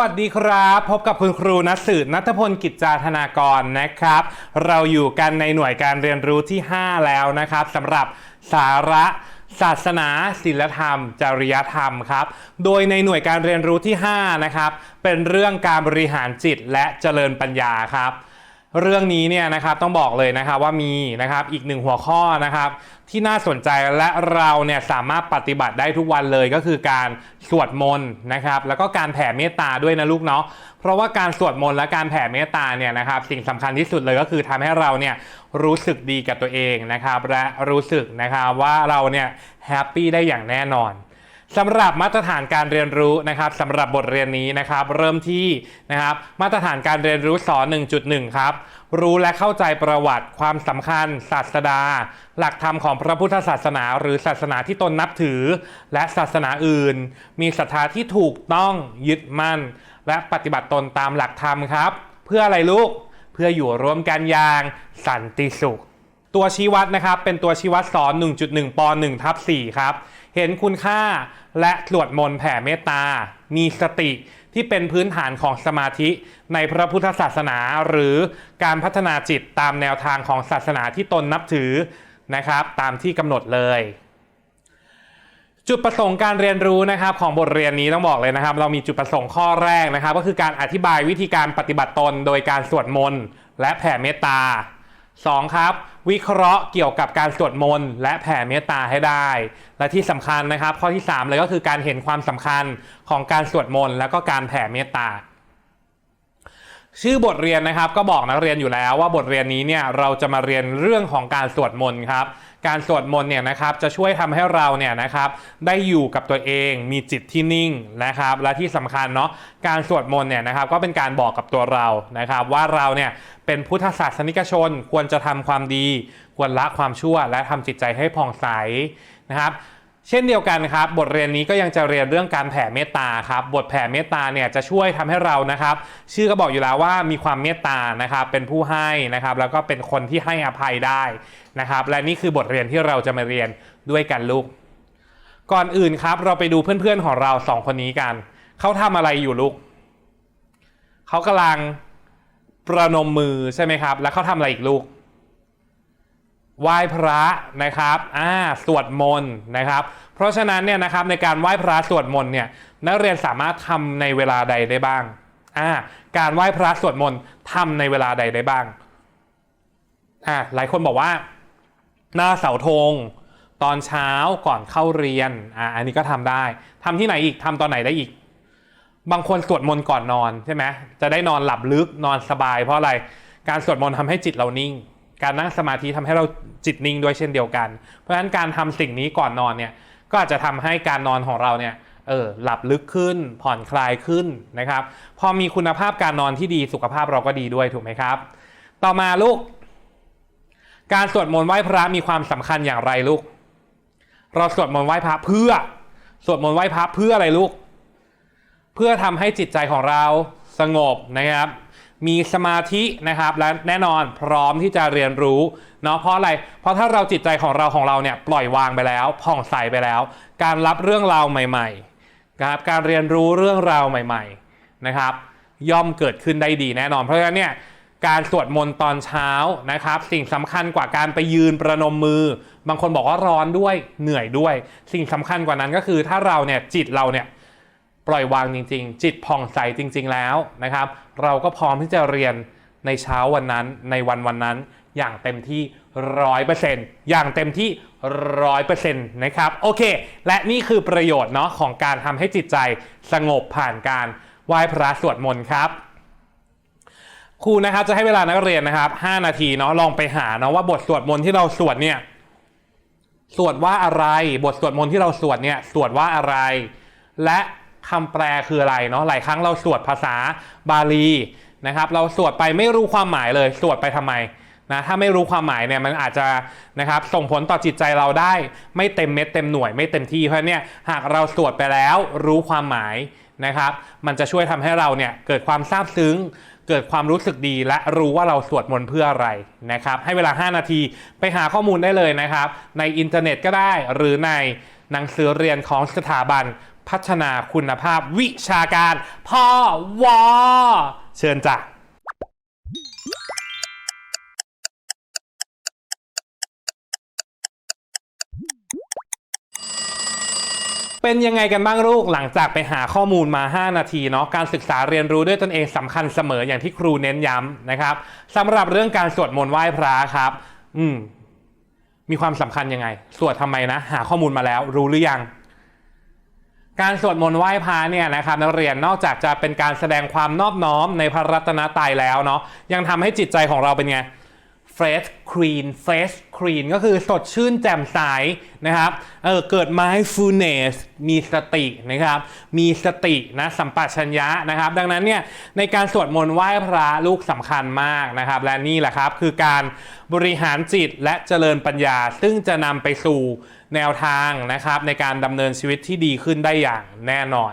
วัสดีครับ พบกับคุณครูนัสืนัทพลกิจจาธนากรนะครับ เราอยู่กันในหน่วยการเรียนรู้ที่ 5 แล้วนะครับสำหรับสาระศาสนาศิลธรรม จริยธรรมครับ โดยในหน่วยการเรียนรู้ที่ 5 นะครับ เป็นเรื่องการบริหารจิตและเจริญปัญญาครับ เรื่องนี้เนี่ยนะครับต้องบอกเลยนะครับว่ามีนะครับอีกหนึ่งหัวข้อนะครับที่น่าสนใจและเราเนี่ยสามารถปฏิบัติได้ทุกวันเลยก็คือการสวดมนต์นะครับแล้วก็การแผ่เมตตาด้วยนะลูกเนาะเพราะว่าการสวดมนต์และการแผ่เมตตาเนี่ยนะครับสิ่งสำคัญที่สุดเลยก็คือทำให้เราเนี่ยรู้สึกดีกับตัวเองนะครับและรู้สึกนะครับว่าเราเนี่ยแฮปปี้ได้อย่างแน่นอน สำหรับมาตรฐานการเรียนรู้นะครับสำหรับบทเรียนนี้นะครับ เริ่มที่นะครับ มาตรฐานการเรียนรู้สอน1.1 ครับ รู้และเข้าใจประวัติความสำคัญ ศาสดา หลักธรรมของพระพุทธศาสนา หรือศาสนาที่ตนนับถือ และศาสนาอื่น มีศรัทธาที่ถูกต้องยึดมั่น และปฏิบัติตนตามหลักธรรมครับ เพื่ออะไรลูก เพื่ออยู่ร่วมกันอย่างสันติสุข ตัวชี้วัดนะครับ เป็นตัวชี้วัดสอน1.1ป 1 ทับ4ครับ เห็นคุณค่าและสวดมนต์แผ่เมตตา มีสติที่เป็นพื้นฐานของสมาธิในพระพุทธศาสนา หรือการพัฒนาจิตตามแนวทางของศาสนาที่ตนนับถือนะครับ ตามที่กำหนดเลยจุดประสงค์การเรียนรู้นะครับของบทเรียนนี้ต้องบอกเลยนะครับ เรามีจุดประสงค์ข้อแรกนะครับ ก็คือการอธิบายวิธีการปฏิบัติตน โดยการสวดมนต์และแผ่เมตตา 2. ครับ วิเคราะห์เกี่ยวกับการสวดมนต์และแผ่เมตตาให้ได้ และที่สำคัญนะครับ ข้อที่ 3 เลยก็คือการเห็นความสำคัญของการสวดมนต์และก็การแผ่เมตตาชื่อบทเรียนนะครับก็บอกนักเรียนอยู่แล้วว่าบทเรียนนี้เนี่ยเราจะมาเรียนเรื่องของการสวดมนต์ครับ การสวดมนต์เนี่ยนะครับจะช่วยทำให้เราเนี่ยนะครับได้อยู่กับตัวเองมีจิตที่นิ่งนะครับ และที่สำคัญเนาะการสวดมนต์เนี่ยนะครับก็เป็นการบอกกับตัวเรานะครับ ว่าเราเนี่ยเป็นพุทธศาสนิกชนควรจะทำความดี ควรละความชั่ว และทำจิตใจให้ผ่องใสนะครับ เช่นเดียวกันครับ บทเรียนนี้ก็ยังจะเรียนเรื่องการแผ่เมตตาครับ บทแผ่เมตตาเนี่ยจะช่วยทำให้เรานะครับ ชื่อก็บอกอยู่แล้วว่ามีความเมตตานะครับ เป็นผู้ให้นะครับ แล้วก็เป็นคนที่ให้อภัยได้นะครับ และนี่คือบทเรียนที่เราจะมาเรียนด้วยกันลูก ก่อนอื่นครับ เราไปดูเพื่อนๆของเราสองคนนี้กัน เขาทำอะไรอยู่ลูก เขากำลังประนมมือใช่ไหมครับ แล้วเขาทำอะไรอีกลูก ไหว้พระนะครับอ่าสวดมนต์นะครับ เพราะฉะนั้นเนี่ยนะครับในการไหว้พระสวดมนต์เนี่ยนักเรียนสามารถทำในเวลาใดได้บ้างอ่าการไหว้พระสวดมนต์ทำในเวลาใดได้บ้างอ่าหลายคนบอกว่า หน้าเสาธงตอนเช้าก่อนเข้าเรียนอ่าอันนี้ก็ทำได้ทำที่ไหนอีกทำตอนไหนได้อีก บางคนสวดมนต์ก่อนนอนใช่ไหมจะได้นอนหลับลึกนอนสบายเพราะอะไรการสวดมนต์ทำให้จิตเรานิ่ง การนั่งสมาธิทำให้เราจิตนิ่งด้วยเช่นเดียวกัน เพราะฉะนั้นการทำสิ่งนี้ก่อนนอนเนี่ยก็อาจจะทำให้การนอนของเราเนี่ยเออหลับลึกขึ้นผ่อนคลายขึ้นนะครับพอมีคุณภาพการนอนที่ดีสุขภาพเราก็ดีด้วยถูกไหมครับ ต่อมาลูก การสวดมนต์ไหว้พระมีความสำคัญอย่างไรลูก เราสวดมนต์ไหว้พระเพื่อ สวดมนต์ไหว้พระเพื่ออะไรลูก เพื่อทำให้จิตใจของเรา สงบนะครับ มีสมาธินะครับและแน่นอนพร้อมที่จะเรียนรู้เนาะเพราะอะไร เพราะถ้าเราจิตใจของเราของเราเนี่ยปล่อยวางไปแล้วผ่องใสไปแล้ว การรับเรื่องราวใหม่ๆนะครับการเรียนรู้เรื่องราวใหม่ ๆนะครับ ย่อมเกิดขึ้นได้ดีแน่นอนเพราะฉะนั้นเนี่ยการสวดมนต์ตอนเช้านะครับ สิ่งสำคัญกว่าการไปยืนประนมมือ บางคนบอกว่าร้อนด้วยเหนื่อยด้วย สิ่งสำคัญกว่านั้นก็คือถ้าเราเนี่ยจิตเราเนี่ย ปล่อยวางจริง ๆ จิตผ่องใสจริง ๆ แล้วนะครับ เราก็พร้อมที่จะเรียนในเช้าวันนั้นในวันวันนั้น อย่างเต็มที่ร้อยเปอร์เซ็นต์อย่างเต็มที่ร้อยเปอร์เซ็นต์นะครับโอเค และนี่คือประโยชน์เนาะของการทำให้จิตใจสงบผ่านการไหว้พระสวดมนต์ครับครูนะครับจะให้เวลานักเรียนนะครับ 5 นาทีเนาะลองไปหาเนาะว่าบทสวดมนต์ที่เราสวดเนี่ยสวดว่าอะไร บทสวดมนต์ที่เราสวดเนี่ยสวดว่าอะไร และ คำแปลคืออะไรเนาะหลายครั้งเราสวดภาษาบาลีนะครับ เราสวดไปไม่รู้ความหมายเลย สวดไปทำไมนะถ้าไม่รู้ความหมายเนี่ยมันอาจจะนะครับส่งผลต่อจิตใจเราได้ ไม่เต็มเม็ดเต็มหน่วยไม่เต็มที่เพราะเนี่ยหากเราสวดไปแล้วรู้ความหมายนะครับ มันจะช่วยทำให้เราเนี่ยเกิดความซาบซึ้ง เกิดความรู้สึกดีและรู้ว่าเราสวดมนต์เพื่ออะไรนะครับ ให้เวลา 5 นาทีไปหาข้อมูลได้เลยนะครับ ในอินเทอร์เน็ตก็ได้หรือในหนังสือเรียนของสถาบัน พัฒนาคุณภาพวิชาการพ่อวอเชิญจ้ะเป็นยังไงกันบ้างลูกหลังจากไปหาข้อมูลมา 5 นาทีเนาะการศึกษาเรียนรู้ด้วยตนเองสำคัญเสมออย่างที่ครูเน้นย้ำนะครับสำหรับเรื่องการสวดมนต์ไหว้พระครับ อืมมีความสำคัญยังไง สวดทำไมนะ หาข้อมูลมาแล้วรู้หรือยัง การสวดมนต์ไหว้พระเนี่ยนะครับนักเรียนนอกจากจะเป็นการแสดงความนอบน้อมในพระรัตนตรัยแล้วเนาะยังทำให้จิตใจของเราเป็นไง fresh clean fresh clean ก็คือสดชื่นแจ่มใสนะครับเออเกิด mindfulness มีสตินะครับ มีสตินะสัมปชัญญะนะครับ ดังนั้นเนี่ยในการสวดมนต์ไหว้พระลูกสำคัญมากนะครับ และนี่แหละครับคือการบริหารจิตและเจริญปัญญา ซึ่งจะนำไปสู่แนวทางนะครับ ในการดำเนินชีวิตที่ดีขึ้นได้อย่างแน่นอน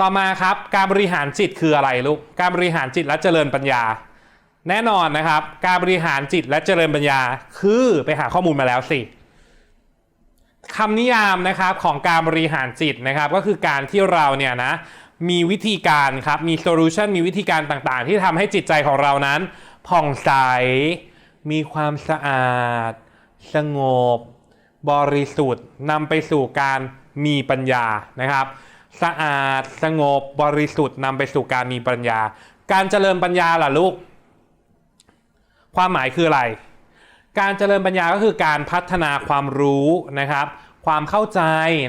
ต่อมาครับการบริหารจิตคืออะไรลูกการบริหารจิตและเจริญปัญญา แน่นอนนะครับ การบริหารจิตและเจริญปัญญาคือไปหาข้อมูลมาแล้วสิคำนิยามนะครับของการบริหารจิตนะครับ ก็คือการที่เราเนี่ยนะมีวิธีการครับมีโซลูชันมีวิธีการต่างๆ ที่ทำให้จิตใจของเรานั้น ผ่องใส มีความสะอาด สงบ บริสุทธิ์นำไปสู่การมีปัญญานะครับ สะอาดสงบบริสุทธิ์นำไปสู่การมีปัญญา การเจริญปัญญาล่ะลูก ความหมายคืออะไร การเจริญปัญญาก็คือการพัฒนาความรู้นะครับ ความเข้าใจ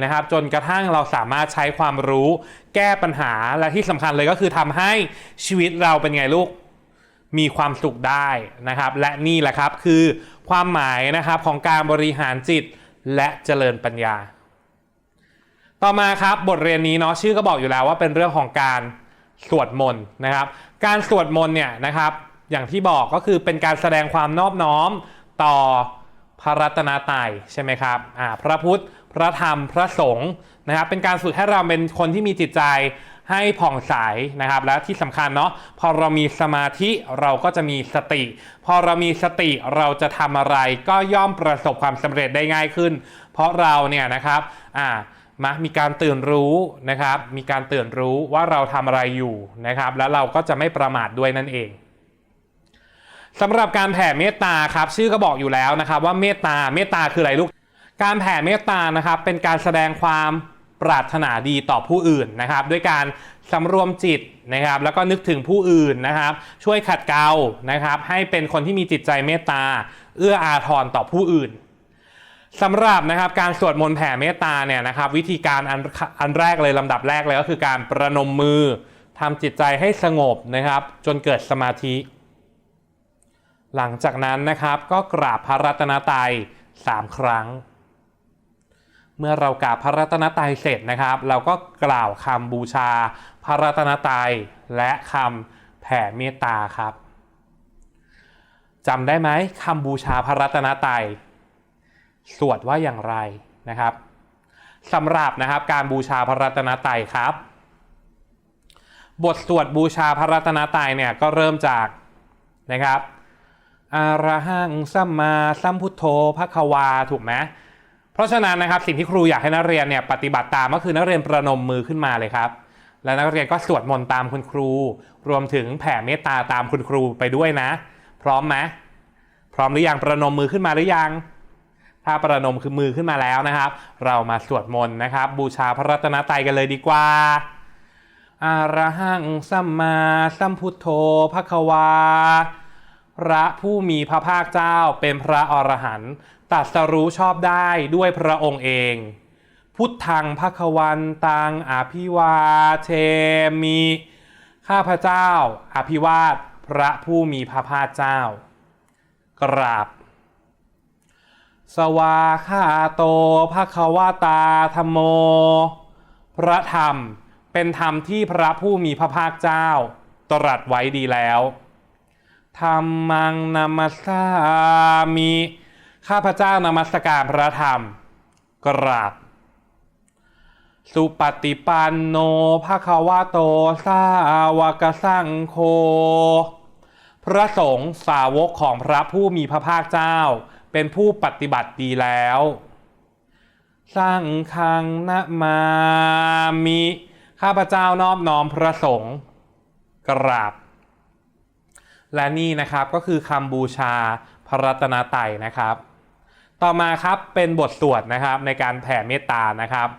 นะครับ จนกระทั่งเราสามารถใช้ความรู้ แก้ปัญหาและที่สำคัญเลยก็คือทำให้ชีวิตเราเป็นไงลูกมีความสุขได้นะครับ และนี่แหละครับคือความหมายนะครับของการบริหารจิตและเจริญปัญญา ต่อมาครับบทเรียนนี้เนาะชื่อก็บอกอยู่แล้วว่าเป็นเรื่องของการสวดมนต์นะครับ การสวดมนต์เนี่ยนะครับ อย่างที่บอกก็คือเป็นการแสดงความนอบน้อมต่อพระรัตนตรัยใช่ไหมครับอ่าพระพุทธ พระธรรม พระสงฆ์นะครับ เป็นการฝึกให้เราเป็นคนที่มีจิตใจให้ผ่องใสนะครับ และที่สำคัญเนาะพอเรามีสมาธิเราก็จะมีสติ พอเรามีสติเราจะทำอะไรก็ย่อมประสบความสำเร็จได้ง่ายขึ้น เพราะเราเนี่ยนะครับอ่ามามีการตื่นรู้นะครับ มีการตื่นรู้ว่าเราทำอะไรอยู่นะครับ แล้วเราก็จะไม่ประมาทด้วยนั่นเอง สำหรับการแผ่เมตตาครับชื่อก็บอกอยู่แล้วนะครับ ว่าเมตตาเมตตาคืออะไรลูก การแผ่เมตตานะครับ เป็นการแสดงความปรารถนาดีต่อผู้อื่นนะครับ ด้วยการสำรวมจิตนะครับ แล้วก็นึกถึงผู้อื่นนะครับ ช่วยขัดเกลานะครับ ให้เป็นคนที่มีจิตใจเมตตา เอื้ออาทรต่อผู้อื่นสำหรับนะครับการสวดมนต์แผ่เมตตาเนี่ยนะครับ วิธีการอันอันแรกเลยลำดับแรกเลยก็คือการประนมมือทำจิตใจให้สงบนะครับ จนเกิดสมาธิ หลังจากนั้นนะครับก็กราบพระรัตนตรัยสามครั้ง เมื่อเรากราบพระรัตนตรัยเสร็จนะครับ เราก็กล่าวคำบูชาพระรัตนตรัยและคำแผ่เมตตาครับจำได้ไหมคำบูชาพระรัตนตรัยสวดว่าอย่างไรนะครับสำหรับนะครับการบูชาพระรัตนตรัยครับ บทสวดบูชาพระรัตนตรัยเนี่ยก็เริ่มจากนะครับ อาระหังสัมมาสัมพุทโธพระควาถูกไหมเพราะฉะนั้นนะครับสิ่งที่ครูอยากให้นักเรียนเนี่ยปฏิบัติตามก็คือนักเรียนประนมมือขึ้นมาเลยครับ และนักเรียนก็สวดมนต์ตามคุณครู รวมถึงแผ่เมตตาตามคุณครูไปด้วยนะ พร้อมไหมพร้อมหรือยังประนมมือขึ้นมาหรือยัง ถ้าประนมคือมือขึ้นมาแล้วนะครับ เรามาสวดมนต์นะครับ บูชาพระรัตนตรัยกันเลยดีกว่าอาระหังสัมมาสัมพุทโธพระควา พระผู้มีพระภาคเจ้าเป็นพระอรหันต์ตรัสรู้ชอบได้ด้วยพระองค์เอง พุทธังพระควันตังอภิวาเทมิข้าพเจ้า อภิวาทพระผู้มีพระภาคเจ้า กราบ สวาคาโตภควาตาธรรมโม พระธรรมเป็นธรรมที่พระผู้มีพระภาคเจ้า ตรัสไว้ดีแล้ว ธรรมังนามัสสามิข้าพเจ้านมัสการพระธรรม กราบ สุปฏิปันโนภาควะโตสาวกสังโฆพระสงฆ์สาวกของพระผู้มีพระภาคเจ้า เป็นผู้ปฏิบัติดีแล้วสร้างคังนะมามิ ข้าพเจ้านอบน้อมพระสงฆ์กราบ และนี่นะครับก็คือคำบูชาพระรัตนตรัยนะครับ ต่อมาครับเป็นบทสวดนะครับในการแผ่เมตตานะครับ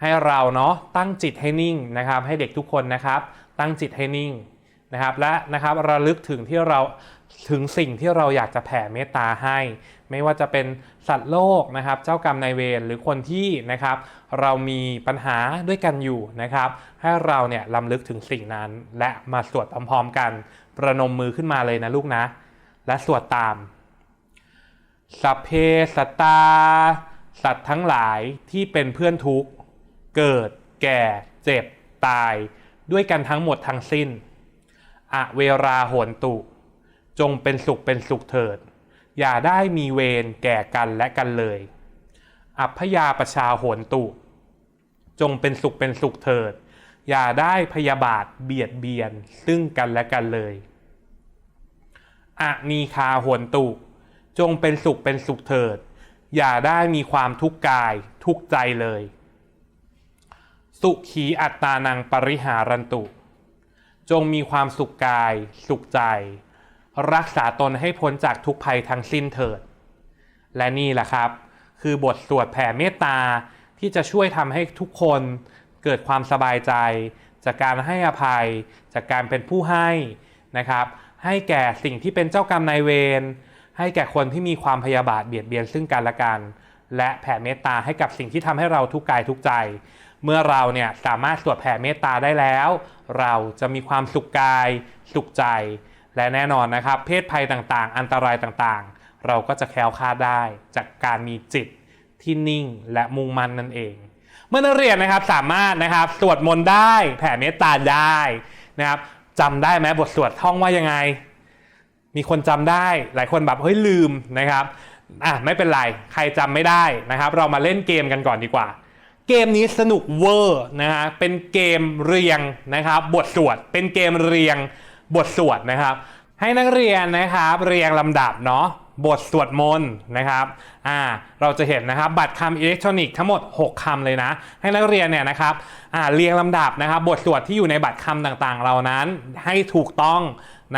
ให้เราเนาะตั้งจิตให้นิ่งนะครับ ให้เด็กทุกคนนะครับ ตั้งจิตให้นิ่งนะครับ และนะครับระลึกถึงที่เราถึงสิ่งที่เราอยากจะแผ่เมตตาให้ ไม่ว่าจะเป็นสัตว์โลกนะครับ เจ้ากรรมนายเวรหรือคนที่นะครับ เรามีปัญหาด้วยกันอยู่นะครับ ให้เราเนี่ยลำลึกถึงสิ่งนั้นและมาสวดพร้อมๆกัน ประนมมือขึ้นมาเลยนะลูกนะ และสวดตาม สัพเพสัตตา สัตว์ทั้งหลายที่เป็นเพื่อนทุกข์ เกิด แก่ เจ็บ ตาย ด้วยกันทั้งหมดทั้งสิ้น อเวราโหนตุ จงเป็นสุขเป็นสุขเถิด อย่าได้มีเวรแก่กันและกันเลย อัพยาประชาโหนตุ จงเป็นสุขเป็นสุขเถิด อย่าได้พยาบาทเบียดเบียนซึ่งกันและกันเลยอะนีคาโหนตุจงเป็นสุขเป็นสุขเถิด อย่าได้มีความทุกข์กายทุกใจเลย สุขีอัตตานังปริหารันตุ จงมีความสุขกาย สุขใจ รักษาตนให้พ้นจากทุกภัยทั้งสิ้นเถิด และนี่แหละครับ คือบทสวดแผ่เมตตาที่จะช่วยทำให้ทุกคน เกิดความสบายใจ จากการให้อภัย จากการเป็นผู้ให้นะครับ ให้แก่สิ่งที่เป็นเจ้ากรรมนายเวรให้แก่คนที่มีความพยาบาทเบียดเบียนซึ่งกันและกัน และแผ่เมตตาให้กับสิ่งที่ทำให้เราทุกกายทุกใจ เมื่อเราเนี่ยสามารถสวดแผ่เมตตาได้แล้ว เราจะมีความสุขกาย สุขใจ และแน่นอนนะครับ เพศภัยต่างๆ อันตรายต่างๆ เราก็จะแคล้วคลาดได้จากการมีจิตที่นิ่งและมุ่งมั่นนั่นเอง เมื่อนักเรียนนะครับสามารถนะครับสวดมนต์ได้ แผ่เมตตาได้นะครับจำได้ไหมบทสวดท่องว่ายังไง มีคนจำได้ หลายคนแบบเฮ้ยลืมนะครับอะไม่เป็นไรใครจำไม่ได้นะครับ เรามาเล่นเกมกันก่อนดีกว่า เกมนี้สนุกเวอร์นะฮะเป็นเกมเรียงนะครับ บทสวดเป็นเกมเรียงบทสวดนะครับ ให้นักเรียนนะครับเรียงลำดับเนาะ บทสวดมนต์นะครับอ่าเราจะเห็นนะครับบัตรคำอิเล็กทรอนิกส์ทั้งหมด 6คำเลยนะ ให้นักเรียนเนี่ยนะครับอ่าเรียงลำดับนะครับ บทสวดที่อยู่ในบัตรคำต่างๆ เหล่านั้นให้ถูกต้อง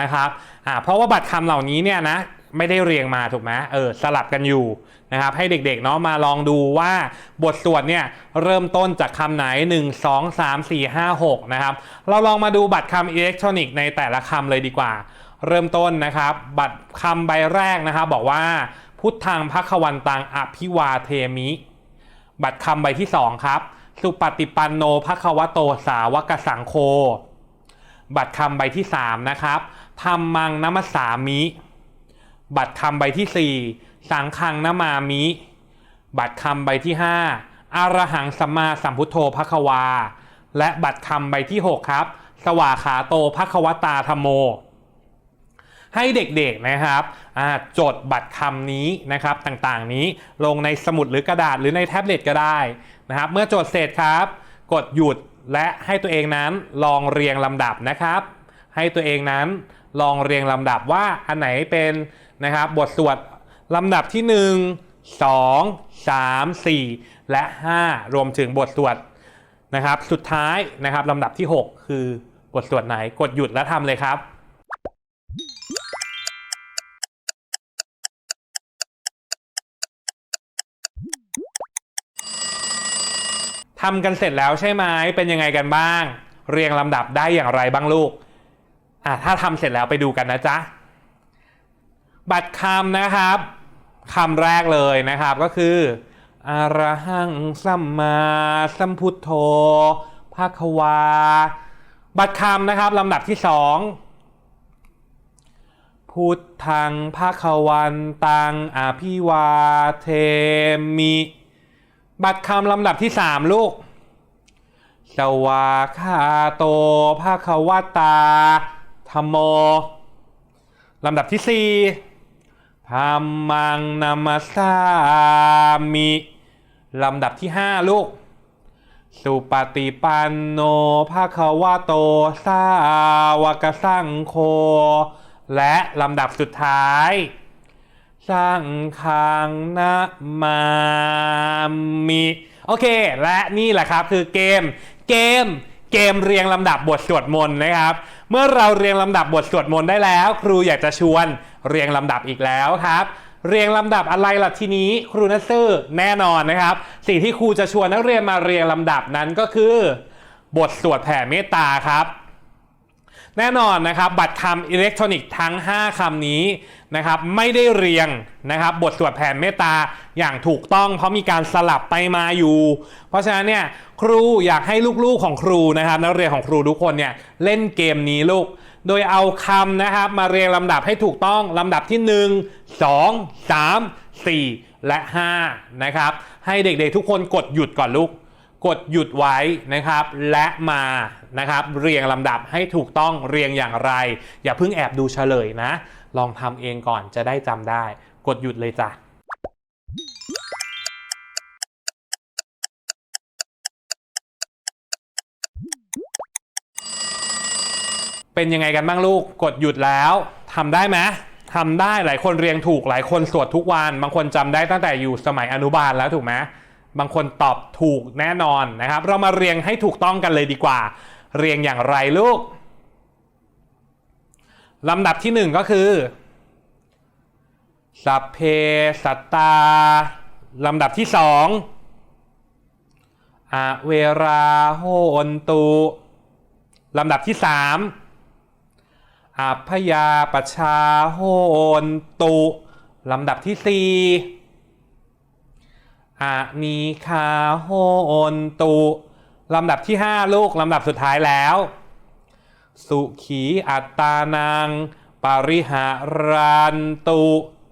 นะครับอ่าเพราะว่าบัตรคำเหล่านี้เนี่ยนะไม่ได้เรียงมาถูกไหมเออสลับกันอยู่นะครับให้เด็กๆเนาะมาลองดูว่าบทสวดเนี่ยเริ่มต้นจากคำไหน 1 2 3 4 5 6นะครับเราลองมาดูบัตรคำอิเล็กทรอนิกส์ในแต่ละคำเลยดีกว่า เริ่มต้นนะครับ บัตรคำใบแรกนะครับ บอกว่า พุทธังพักวันตังอภิวาเทมิ บัตรคำใบที่2ครับสุปฏิปันโนภควโตสาวกสังโฆบัตรคำใบที่3นะครับธรรมังนมสสามิ บัตรคำใบที่4สังฆังนมามิ บัตรคำใบที่5อรหังสัมมาสัมพุทโธภควา และบัตรคำใบที่6ครับ สวาขาโตภควตาธโม ให้เด็กๆนะครับจดบัตรคำนี้นะครับต่างๆนี้ลงในสมุดหรือกระดาษหรือในแท็บเล็ตก็ได้นะครับเมื่อจดเสร็จครับ กดหยุดและให้ตัวเองนั้นลองเรียงลำดับนะครับ ให้ตัวเองนั้นลองเรียงลำดับว่าอันไหนเป็นนะครับบทสวดลำดับที่ 1 2 3 4 และ 5 รวมถึงบทสวดนะครับ สุดท้ายนะครับลำดับที่ 6 คือบทสวดไหนกดหยุดและทำเลยครับ ทำกันเสร็จแล้วใช่ไหมเป็นยังไงกันบ้าง เรียงลำดับได้อย่างไรบ้างลูกอะถ้าทำเสร็จแล้วไปดูกันนะจ๊ะ บัตรคำนะครับคำแรกเลยนะครับก็คืออารหังสัมมาสัมพุทโธภาควา บัตรคำนะครับลำดับที่สองพุทธังภาควันตังอภิวาเทมิ บัตรคำลำดับที่สามลูก สวาคาโตภาควาตาธรรมโมลำดับที่สี่ธรรมังนามาสามิลำดับที่ห้าลูก สุปฏิปันโนภาควะโตสาวกสังโฆและลำดับสุดท้าย สังขังนะมามิโอเค และนี่แหละครับคือเกมเกมเกมเรียงลำดับบทสวดมนต์นะครับ เมื่อเราเรียงลำดับบทสวดมนต์ได้แล้ว ครูอยากจะชวนเรียงลำดับอีกแล้วครับ เรียงลำดับอะไรล่ะทีนี้ครูนัสซื่อแน่นอนนะครับ สิ่งที่ครูจะชวนนักเรียนมาเรียงลำดับนั้นก็คือ บทสวดแผ่เมตตาครับ แน่นอนนะครับบัตรคำอิเล็กทรอนิกส์ทั้ง 5คำนี้นะครับไม่ได้เรียงนะครับบทสวดแผ่เมตตาอย่างถูกต้อง เพราะมีการสลับไปมาอยู่ เพราะฉะนั้นเนี่ยครูอยากให้ลูกๆของครูนะครับนักเรียนของครูทุกคนเนี่ยเล่นเกมนี้ลูก โดยเอาคำนะครับมาเรียงลำดับให้ถูกต้องลำดับที่ 1 2 3 4 และ5นะครับให้เด็กๆทุกคนกดหยุดก่อนลูก กดหยุดไว้นะครับ และมานะครับ เรียงลำดับให้ถูกต้องเรียงอย่างไร อย่าเพิ่งแอบดูเฉลยนะ ลองทำเองก่อนจะได้จำได้ กดหยุดเลยจ้ะเป็นยังไงกันบ้างลูก กดหยุดแล้วทำได้ไหมทำได้หลายคนเรียงถูกหลายคนสวดทุกวัน บางคนจำได้ตั้งแต่อยู่สมัยอนุบาลแล้วถูกไหม บางคนตอบถูกแน่นอนนะครับ เรามาเรียงให้ถูกต้องกันเลยดีกว่า เรียงอย่างไรลูกลำดับที่หนึ่งก็คือ สัพเพสัตตา ลำดับที่สองอเวราโหนตุลำดับที่สามอัพยาปชาโหนตุ ลำดับที่สี่ อานีคาโหนตุลำดับที่ห้าลูกลำดับสุดท้ายแล้ว สุขีอัตตานัง ปริหารันตุ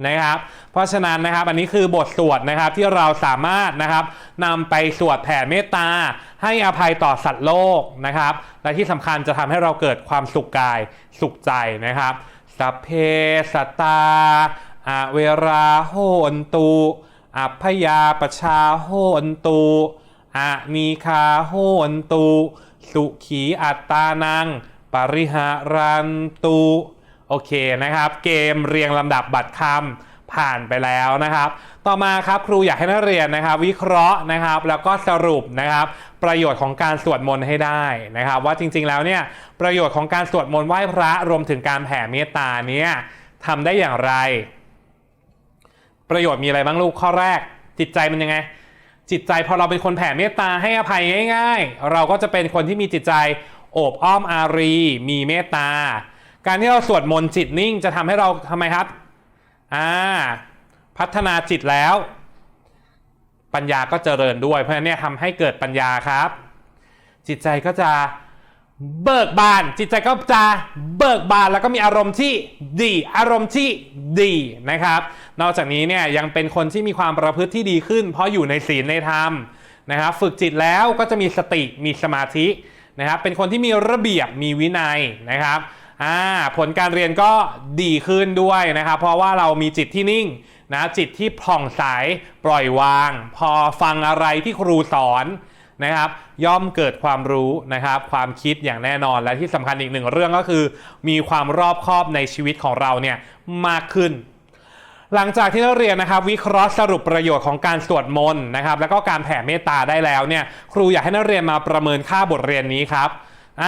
นะครับ เพราะฉะนั้นนะครับอันนี้คือบทสวดนะครับที่เราสามารถนะครับนำไปสวดแผ่เมตตา ให้อภัยต่อสัตว์โลกนะครับ และที่สำคัญจะทำให้เราเกิดความสุขกายสุขใจนะครับสัพเพสตตาอเวราโหนตุ อัพยาปชาโหนตุอานีคาโหนตุสุขีอัตตานัง ปริหารันตุโอเคนะครับ เกมเรียงลำดับบัตรคำผ่านไปแล้วนะครับ ต่อมาครับครูอยากให้นักเรียนนะครับ วิเคราะห์นะครับ แล้วก็สรุปนะครับ ประโยชน์ของการสวดมนต์ให้ได้นะครับ ว่าจริงๆแล้วเนี่ยประโยชน์ของการสวดมนต์ไหว้พระรวมถึงการแผ่เมตตาเนี่ยทำได้อย่างไร ประโยชน์มีอะไรบ้างลูกข้อแรก จิตใจมันยังไง จิตใจพอเราเป็นคนแผ่เมตตาให้อภัยง่าย ๆ เราก็จะเป็นคนที่มีจิตใจโอบอ้อมอารี มีเมตตา การที่เราสวดมนต์จิตนิ่งจะทำให้เราทำไมครับอ่าพัฒนาจิตแล้ว ปัญญาก็เจริญด้วย เพราะฉะนั้นเนี่ยทำให้เกิดปัญญาครับ จิตใจก็จะ เบิกบาน จิตใจก็จะเบิกบานแล้วก็มีอารมณ์ที่ดี อารมณ์ที่ดีนะครับ นอกจากนี้เนี่ยยังเป็นคนที่มีความประพฤติที่ดีขึ้น เพราะอยู่ในศีลในธรรมนะครับฝึกจิตแล้วก็จะมีสติมีสมาธินะครับเป็นคนที่มีระเบียบมีวินัยนะครับอ่าผลการเรียนก็ดีขึ้นด้วยนะครับ เพราะว่าเรามีจิตที่นิ่งนะจิตที่ผ่องใสปล่อยวาง พอฟังอะไรที่ครูสอน นะครับย่อมเกิดความรู้นะครับความคิดอย่างแน่นอนและที่สำคัญอีกหนึ่งเรื่องก็คือ มีความรอบคอบในชีวิตของเราเนี่ยมากขึ้น หลังจากที่นักเรียนนะครับ วิเคราะห์สรุปประโยชน์ของการสวดมนต์นะครับแล้วก็การแผ่เมตตาได้แล้วเนี่ยครูอยากให้นักเรียนมาประเมินค่าบทเรียนนี้ครับ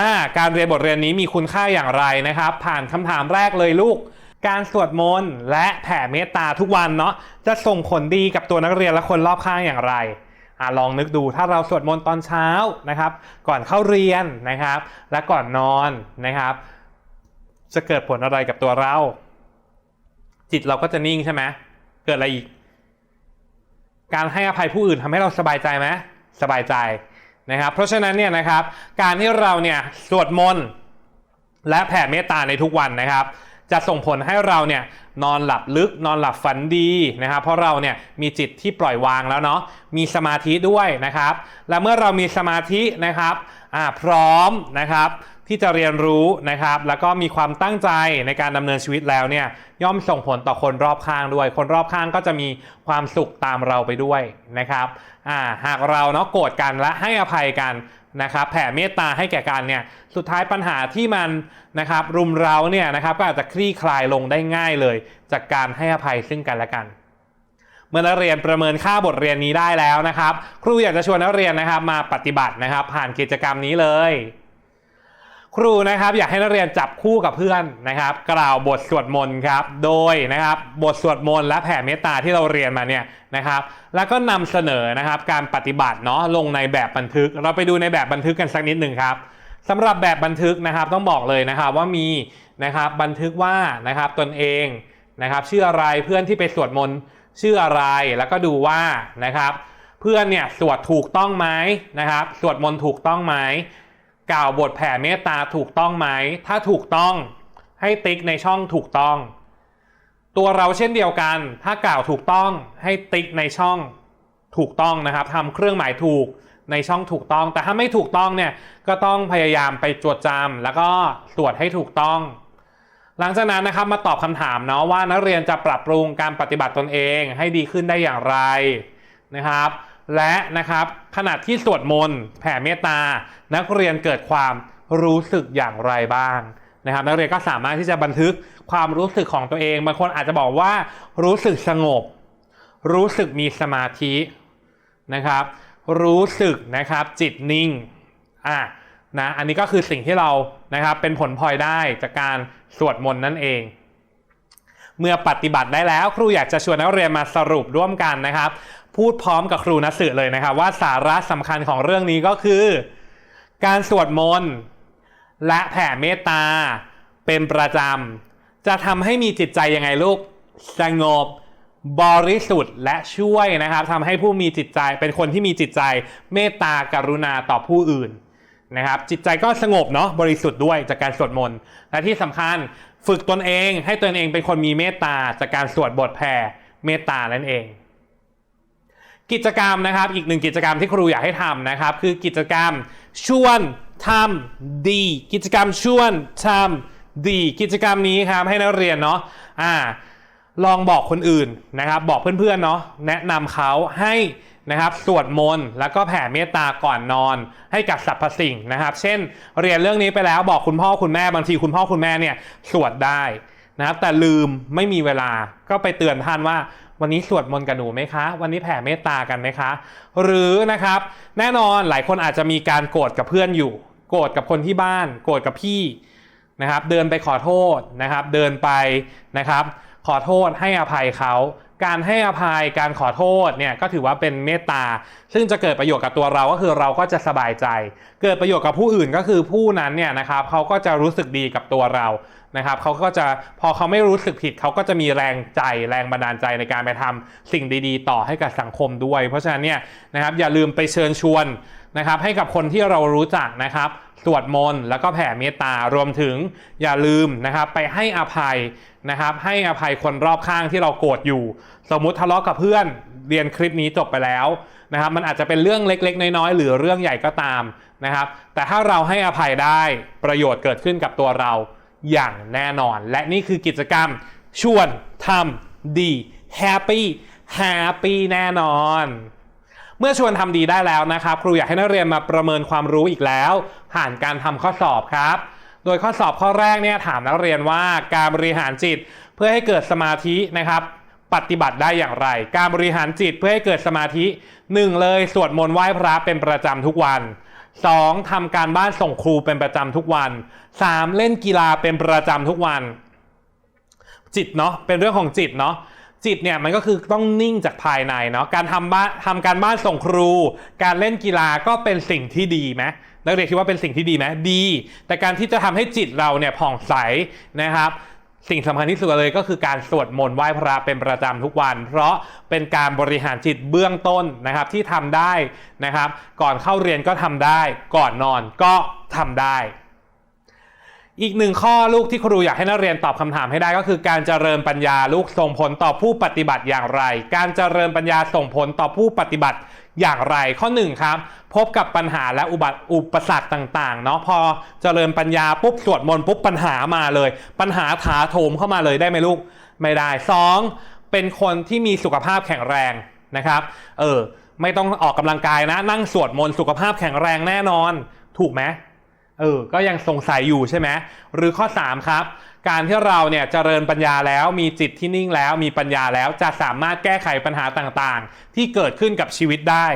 าการเรียนบทเรียนนี้มีคุณค่าอย่างไรนะครับ ผ่านคำถามแรกเลยลูกการสวดมนต์และแผ่เมตตาทุกวันเนาะจะส่งผลดีกับตัวนักเรียนและคนรอบข้างอย่างไร อลองนึกดูถ้าเราสวดมนต์ตอนเช้านะครับ ก่อนเข้าเรียนนะครับ และก่อนนอนนะครับ จะเกิดผลอะไรกับตัวเรา จิตเราก็จะนิ่งใช่ไหมเกิดอะไรอีก การให้อภัยผู้อื่นทำให้เราสบายใจไหมสบายใจนะครับ เพราะฉะนั้นเนี่ยนะครับ การที่เราเนี่ยสวดมนต์และแผ่เมตตาในทุกวันนะครับ จะส่งผลให้เราเนี่ยนอนหลับลึกนอนหลับฝันดีนะครับเพราะเราเนี่ยมีจิตที่ปล่อยวางแล้วเนาะมีสมาธิด้วยนะครับ และเมื่อเรามีสมาธินะครับพร้อมนะครับที่จะเรียนรู้นะครับ แล้วก็มีความตั้งใจในการดำเนินชีวิตแล้วเนี่ยย่อมส่งผลต่อคนรอบข้างด้วย คนรอบข้างก็จะมีความสุขตามเราไปด้วยนะครับหากเราเนาะโกรธกันและให้อภัยกัน นะครับแผ่เมตตาให้แก่กันเนี่ยสุดท้ายปัญหาที่มันนะครับรุมเราเนี่ยนะครับก็อาจจะคลี่คลายลงได้ง่ายเลย จากการให้อภัยซึ่งกันและกัน เมื่อนักเรียนประเมินค่าบทเรียนนี้ได้แล้วนะครับ ครูอยากจะชวนนักเรียนนะครับมาปฏิบัตินะครับ ผ่านกิจกรรมนี้เลย ครูนะครับอยากให้นักเรียนจับคู่กับเพื่อนนะครับ กล่าวบทสวดมนต์ครับโดยนะครับบทสวดมนต์และแผ่เมตตาที่เราเรียนมาเนี่ยนะครับ แล้วก็นำเสนอนะครับการปฏิบัติเนาะลงในแบบบันทึก เราไปดูในแบบบันทึกกันสักนิดหนึ่งครับสำหรับแบบบันทึกนะครับต้องบอกเลยนะครับว่ามีนะครับบันทึกว่านะครับตนเองนะครับชื่ออะไรเพื่อนที่ไปสวดมนต์ชื่ออะไรแล้วก็ดูว่านะครับ เพื่อนเนี่ยสวดถูกต้องไหมนะครับ สวดมนต์ถูกต้องไหม กล่าวบทแผ่เมตตาถูกต้องไหม ถ้าถูกต้องให้ติ๊กในช่องถูกต้อง ตัวเราเช่นเดียวกัน ถ้ากล่าวถูกต้องให้ติ๊กในช่องถูกต้องนะครับทำเครื่องหมายถูกในช่องถูกต้อง แต่ถ้าไม่ถูกต้องเนี่ยก็ต้องพยายามไปจดจำแล้วก็ตรวจให้ถูกต้อง หลังจากนั้นนะครับมาตอบคำถามเนาะว่านักเรียนจะปรับปรุงการปฏิบัติตนเองให้ดีขึ้นได้อย่างไรนะครับ และนะครับขณะที่สวดมนต์แผ่เมตตา นักเรียนเกิดความรู้สึกอย่างไรบ้างนะครับ นักเรียนก็สามารถที่จะบันทึกความรู้สึกของตัวเองบางคนอาจจะบอกว่ารู้สึกสงบ รู้สึกมีสมาธินะครับ รู้สึกนะครับจิตนิ่งอะนะอันนี้ก็คือสิ่งที่เรานะครับเป็นผลพลอยได้จากการสวดมนต์นั่นเองเมื่อปฏิบัติได้แล้วครูอยากจะชวนนักเรียนมาสรุปร่วมกันนะครับ พูดพร้อมกับครูนัสสึเลยนะครับว่าสาระสำคัญของเรื่องนี้ก็คือ การสวดมนต์และแผ่เมตตาเป็นประจำ จะทำให้มีจิตใจยังไงลูกสงบบริสุทธิ์และช่วยนะครับทำให้ผู้มีจิตใจเป็นคนที่มีจิตใจเมตตากรุณาต่อผู้อื่นนะครับจิตใจก็สงบเนาะบริสุทธิ์ด้วยจากการสวดมนต์และที่สำคัญฝึกตนเองให้ตนเองเป็นคนมีเมตตาจากการสวดบทแผ่เมตตานั่นเอง กิจกรรมนะครับอีกหนึ่งกิจกรรมที่ครูอยากให้ทำนะครับ คือกิจกรรมชวนทำดี กิจกรรมชวนทำดี กิจกรรมนี้ครับให้นักเรียนเนาะอ่าลองบอกคนอื่นนะครับ บอกเพื่อนๆเนาะแนะนำเขาให้นะครับสวดมนต์แล้วก็แผ่เมตตาก่อนนอน ให้กับสรรพสิ่งนะครับ เช่น เรียนเรื่องนี้ไปแล้วบอกคุณพ่อคุณแม่บางทีคุณพ่อคุณแม่เนี่ยสวดได้นะครับแต่ลืมไม่มีเวลาก็ไปเตือนท่านว่า วันนี้สวดมนต์กับหนูไหมคะ วันนี้แผ่เมตตากันไหมคะ หรือนะครับแน่นอนหลายคนอาจจะมีการโกรธกับเพื่อนอยู่ โกรธกับคนที่บ้าน โกรธกับพี่นะครับ เดินไปขอโทษนะครับ เดินไปนะครับ ขอโทษให้อภัยเขา การให้อภัยการขอโทษเนี่ยก็ถือว่าเป็นเมตตา ซึ่งจะเกิดประโยชน์กับตัวเราก็คือเราก็จะสบายใจ เกิดประโยชน์กับผู้อื่นก็คือผู้นั้นเนี่ยนะครับเขาก็จะรู้สึกดีกับตัวเรานะครับเขาก็จะพอเขาไม่รู้สึกผิดเขาก็จะมีแรงใจแรงบันดาลใจในการไปทำสิ่งดีๆ ต่อให้กับสังคมด้วย เพราะฉะนั้นเนี่ยนะครับอย่าลืมไปเชิญชวนนะครับให้กับคนที่เรารู้จักนะครับ สวดมนต์แล้วก็แผ่เมตตารวมถึงอย่าลืมนะครับไปให้อภัยนะครับให้อภัยคนรอบข้างที่เราโกรธอยู่ สมมุติทะเลาะกับเพื่อนเรียนคลิปนี้จบไปแล้วนะครับมันอาจจะเป็นเรื่องเล็กๆ น้อยๆ หรือเรื่องใหญ่ก็ตามนะครับแต่ถ้าเราให้อภัยได้ประโยชน์เกิดขึ้นกับตัวเราอย่างแน่นอน และนี่คือกิจกรรมชวนทำดีแฮปปี้แฮปปี้แน่นอน เมื่อชวนทำดีได้แล้วนะครับ ครูอยากให้นักเรียนมาประเมินความรู้อีกแล้ว ผ่านการทำข้อสอบครับ โดยข้อสอบข้อแรกเนี่ยถามนักเรียนว่าการบริหารจิตเพื่อให้เกิดสมาธินะครับ ปฏิบัติได้อย่างไร การบริหารจิตเพื่อให้เกิดสมาธิ 1 เลยสวดมนต์ไหว้พระเป็นประจำทุกวัน 2. ทำการบ้านส่งครูเป็นประจำทุกวัน 3. เล่นกีฬาเป็นประจำทุกวัน จิตเนาะเป็นเรื่องของจิตเนาะ จิตเนี่ยมันก็คือต้องนิ่งจากภายในเนาะการทำบ้านทำการบ้านส่งครู การเล่นกีฬาก็เป็นสิ่งที่ดีไหมนักเรียนคิดว่าเป็นสิ่งที่ดีไหมดี แต่การที่จะทำให้จิตเราเนี่ยผ่องใสนะครับสิ่งสำคัญที่สุดเลยก็คือการสวดมนต์ไหว้พระเป็นประจำทุกวัน เพราะเป็นการบริหารจิตเบื้องต้นนะครับที่ทำได้นะครับ ก่อนเข้าเรียนก็ทำได้ ก่อนนอนก็ทำได้ อีกหนึ่งข้อลูกที่ครูอยากให้นักเรียนตอบคำถามให้ได้ก็คือ การเจริญปัญญาลูกส่งผลต่อผู้ปฏิบัติอย่างไร การเจริญปัญญาส่งผลต่อผู้ปฏิบัติอย่างไร ข้อหนึ่งครับพบกับปัญหาและอุบัติอุปสรรคต่างๆเนาะพอเจริญปัญญาปุ๊บสวดมนต์ปุ๊บปัญหามาเลย ปัญหาถาโถมเข้ามาเลยได้ไหมลูกไม่ได้สองเป็นคนที่มีสุขภาพแข็งแรงนะครับเออไม่ต้องออกกำลังกายนะ นั่งสวดมนต์สุขภาพแข็งแรงแน่นอน ถูกไหม เออ ก็ยังสงสัยอยู่ใช่ไหมหรือข้อ 3 ครับ การที่เราเนี่ยเจริญปัญญาแล้ว มีจิตที่นิ่งแล้ว มีปัญญาแล้วจะสามารถแก้ไขปัญหาต่างๆ ที่เกิดขึ้นกับชีวิตได้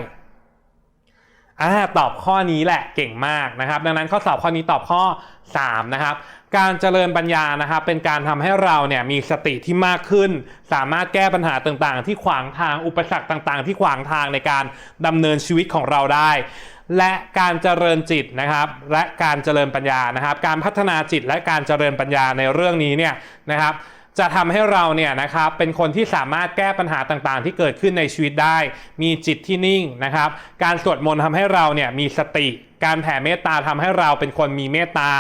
อ่าตอบข้อนี้แหละเก่งมากนะครับ ดังนั้นข้อสอบข้อนี้ตอบข้อ 3 นะครับ การเจริญปัญญานะครับเป็นการทำให้เราเนี่ยมีสติที่มากขึ้น สามารถแก้ปัญหาต่างๆ ที่ขวางทางอุปสรรคต่างๆ ที่ขวางทางในการดำเนินชีวิตของเราได้ และการเจริญจิตนะครับ และการเจริญปัญญานะครับ การพัฒนาจิตและการเจริญปัญญาในเรื่องนี้เนี่ยนะครับจะทำให้เราเนี่ยนะครับเป็นคนที่สามารถแก้ปัญหาต่างๆ ที่เกิดขึ้นในชีวิตได้ มีจิตที่นิ่งนะครับ การสวดมนต์ทำให้เราเนี่ยมีสติ การแผ่เมตตาทำให้เราเป็นคนมีเมตตา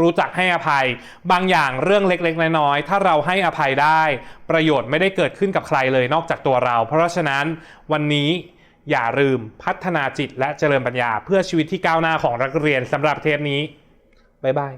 รู้จักให้อภัย บางอย่างเรื่องเล็กๆ น้อยๆถ้าเราให้อภัยได้ ประโยชน์ไม่ได้เกิดขึ้นกับใครเลยนอกจากตัวเรา เพราะฉะนั้นวันนี้ อย่าลืมพัฒนาจิตและเจริญปัญญาเพื่อชีวิตที่ก้าวหน้าของนักเรียนสำหรับเทปนี้ บ๊ายบาย